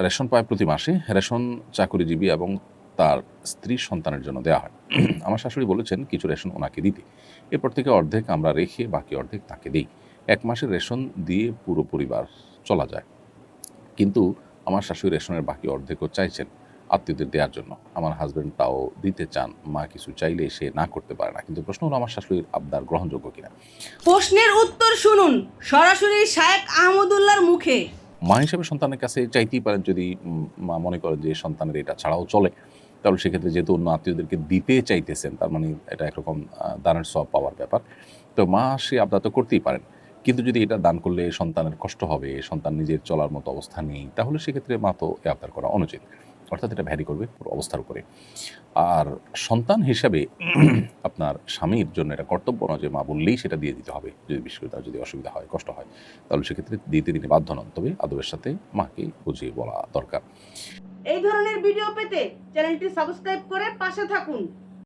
Ration পায় প্রতি মাসে, রেশন চাকুরিজীবী এবং তার স্ত্রী সন্তানের জন্য দেওয়া হয়। আমার শাশুড়ি বলেছেন, কিছু রেশন ওনাকে দিতে। এরপর থেকে অর্ধেক আমরা রেখে বাকি অর্ধেক তাকে দিই। এক মাসের রেশন দিয়ে পুরো পরিবার চলা যায়। কিন্তু আমার শাশুড়ি রেশনের বাকি অর্ধেকও চাইছেন আত্মীয়দের দেওয়ার জন্য। আমার হাজব্যান্ড তাও দিতে চান, মা কিছু চাইলে সে না করতে পারে না। কিন্তু প্রশ্ন হলো, আমার শাশুড়ির আবদার গ্রহণযোগ্য কিনা? প্রশ্নের উত্তর শুনুন সরাসরি শায়েক আহমদুল্লাহর মুখে। মা হিসেবে সন্তানের কাছে চাইতেই পারেন যদি মা মনে করেন যে সন্তানের এটা ছাড়াও চলে, তাহলে সেক্ষেত্রে যেহেতু অন্য আত্মীয়দেরকে দিতে চাইতেছেন, তার মানে এটা একরকম দানের সব পাওয়ার ব্যাপার। তো মা সে আবদার তো করতেই পারেন। কিন্তু যদি এটা দান করলে সন্তানের কষ্ট হবে, সন্তান নিজের চলার মতো অবস্থা নেই, তাহলে সেক্ষেত্রে মা তো এ আবদার করা অনুচিত। অর্থাৎ এটা ভ্যারি করবে অবস্থার উপরে। আর সন্তান হিসাবে আপনার স্বামীর জন্য এটা কর্তব্য নয় যে মা বললেই সেটা দিয়ে দিতে হবে। যদি বিশেষ করে তার যদি অসুবিধা হয়, কষ্ট হয়, তাহলে সেক্ষেত্রে দিতে তিনি বাধ্য নন। তবে আদবের সাথে মাকে বুঝিয়ে বলা দরকার। এই ধরনের ভিডিও পেতে চ্যানেলটি সাবস্ক্রাইব করে পাশে থাকুন।